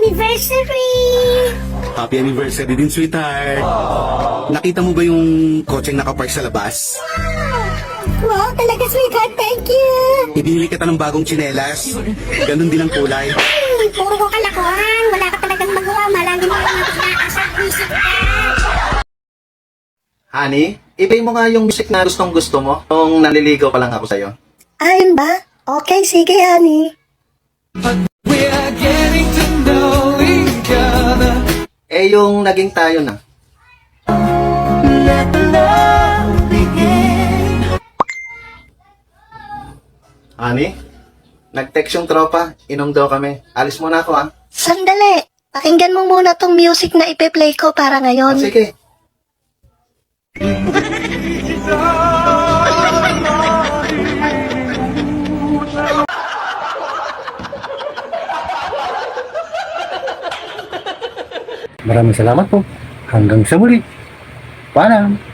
anniversary! Happy anniversary din, sweetheart. Nakita mo ba yung kotseng nakapark sa labas? Wow, talaga sweetheart, thank you! Ibinili kita ng bagong tsinelas. Ganon din ang kulay. Ay, puro ko kalakuhan. Wala ka talagang magawa. Malagi mo lang nakakasa isip ka. Honey, ibay mo nga yung music na gustong gusto mo nung naliligaw pa lang ako sa'yo. Ayun ba? Okay, sige, honey. Eh, yung naging tayo na. Honey, nag-text yung tropa, inom daw kami. Alis muna ako ah. Sandali. Pakinggan mo muna tong music na ipe-play ko para Ah, ngayon. sige. Maraming salamat po. Hanggang sa muli. Paalam.